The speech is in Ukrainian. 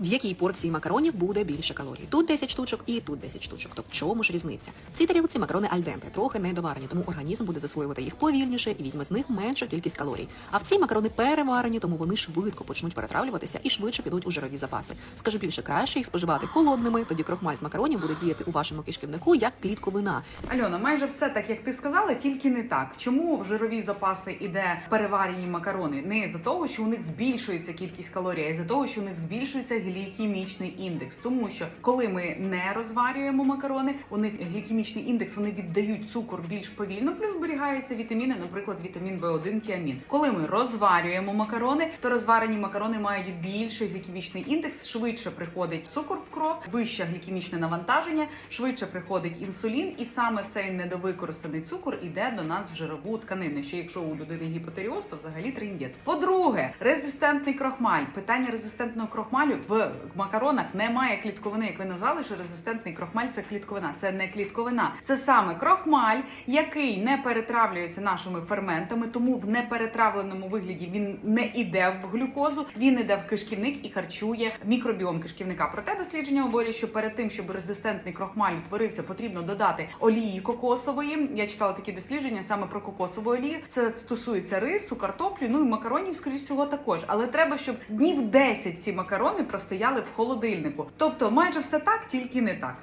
В якій порції макаронів буде більше калорій? Тут 10 штучок і тут 10 штучок. То в чому ж різниця? В цій тарілці макарони альденте, трохи недоварені, тому організм буде засвоювати їх повільніше і візьме з них меншу кількість калорій. А в цій макарони переварені, тому вони швидко почнуть перетравлюватися і швидше підуть у жирові запаси. Скажу більше, краще їх споживати холодними, тоді крохмаль з макаронів буде діяти у вашому кишківнику як клітковина. Альона, майже все так, як ти сказала, тільки не так. Чому в жирові запаси іде переварені макарони? Не з-за того, що у них збільшується кількість калорій, а із-за того, що у них збільшується глікемічний індекс. Тому що коли ми не розварюємо макарони, у них глікемічний індекс вони віддають цукор більш повільно, плюс зберігаються вітаміни, наприклад, вітамін В1, тіамін. Коли ми розварюємо макарони, то розварені макарони мають більший глікемічний індекс, швидше приходить цукор в кров, вище глікемічне навантаження, швидше приходить інсулін, і саме цей недовикористаний цукор іде до нас в жирову тканину. Що якщо у людини гіпотеріоз, то взагалі триндець. По-друге, резистентний крохмаль. Питання резистентного крохмалю в макаронах немає клітковини. Як ви назвали, що резистентний крохмаль це клітковина. Це не клітковина, це саме крохмаль, який не перетравлюється нашими ферментами, тому в неперетравленому вигляді він не іде в глюкозу, він іде в кишківник і харчує мікробіом кишківника. Проте дослідження говорять, що перед тим, щоб резистентний крохмаль утворився, потрібно додати олії кокосової. Я читала такі дослідження саме про кокосову олію. Це стосується рису, картоплі, ну і макаронів, скоріш всього, також. Але треба, щоб днів 10 ці макарони простояли в холодильнику. Тобто, майже все так, тільки не так.